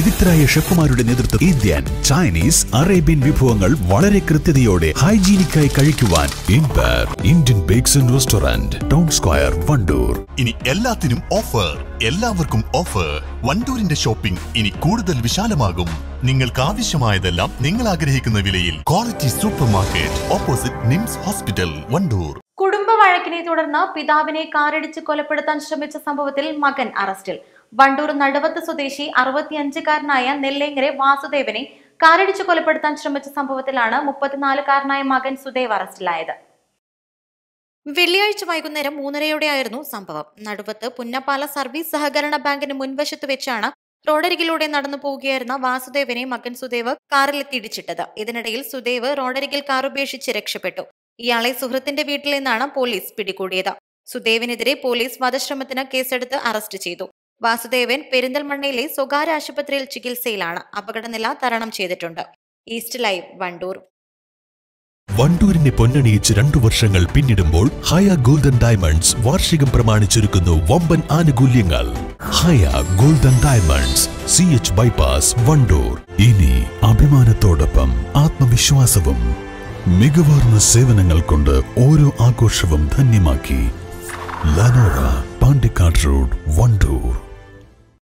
വിദഗ്ധരായ ഷെഫുമാരുടെ നേതൃത്വം Indian Chinese Arabian വിഭവങ്ങൾ വളരെ കൃത്യതയോടെ ഹൈജീനിക്കായി കഴിക്കുവാൻ Inbar Indian bakes and restaurant town square Wandoor. ഇനി എല്ലാത്തിനും ഓഫർ എല്ലാവർക്കും ഓഫർ. വണ്ടൂരിന്റെ ഷോപ്പിംഗ് ഇനി കൂടുതൽ വിശാലമാകും. നിങ്ങൾക്ക് ആവശ്യമായതെല്ലാം നിങ്ങൾ ആഗ്രഹിക്കുന്ന വിലയിൽ quality super market opposite NIMS hospital Wandoor. കുടുംബ വഴക്കിനെ തുടർന്ന് പിതാവിനെ കാറിടിച്ച് കൊലപ്പെടുത്താൻ ശ്രമിച്ച സംഭവത്തിൽ മകൻ അറസ്റ്റിൽ. വണ്ടൂർ നടുവത്ത് സ്വദേശി അറുപത്തിയഞ്ചുകാരനായ നെല്ലേങ്ങരെ വാസുദേവനെ കാറിടിച്ചു കൊലപ്പെടുത്താൻ ശ്രമിച്ച സംഭവത്തിലാണ് മുപ്പത്തിനാലുകാരനായ മകൻ സുദേവ് അറസ്റ്റിലായത്. വെള്ളിയാഴ്ച വൈകുന്നേരം മൂന്നരയോടെയായിരുന്നു സംഭവം. നടുവത്ത് പുന്നപ്പാല സർവീസ് സഹകരണ ബാങ്കിന് മുൻവശത്ത് വെച്ചാണ് റോഡരികിലൂടെ നടന്നു പോവുകയായിരുന്ന വാസുദേവനെ മകൻ സുദേവ് കാറിൽ ഇടിച്ചിട്ടത്. ഇതിനിടയിൽ സുദേവ് റോഡരികിൽ കാർ ഉപേക്ഷിച്ച് രക്ഷപ്പെട്ടു. ഇയാളെ സുഹൃത്തിന്റെ വീട്ടിൽ നിന്നാണ് പോലീസ് പിടികൂടിയത്. സുദേവിനെതിരെ പോലീസ് വധശ്രമത്തിന് കേസെടുത്ത് അറസ്റ്റ് ചെയ്തു. വാസുദേവൻ പെരിന്തൽമണ്ണയിലെ സ്വകാര്യ ആശുപത്രിയിൽ ചികിത്സയിലാണ് അപകടനില തരണം ചെയ്തിട്ടുണ്ട്. East live Wandoor. വണ്ടൂരിനെ പൊന്നണിയിച്ച് രണ്ടു വർഷങ്ങൾ പിന്നിടുമ്പോൾ ഹയ ഗോൾഡൻ ഡയമണ്ട്സ് വാർഷികം പ്രമാണിച്ചൊരുക്കുന്നു വമ്പൻ ആനുകൂല്യങ്ങൾ. Haya golden diamonds C H bypass Wandoor. ഇനി അഭിമാനത്തോടൊപ്പം ആത്മവിശ്വാസവും മികവാർന്ന സേവനങ്ങൾ കൊണ്ട് ഓരോ ആഘോഷവും ധന്യമാക്കി. Lanora Pandikkad road Wandoor.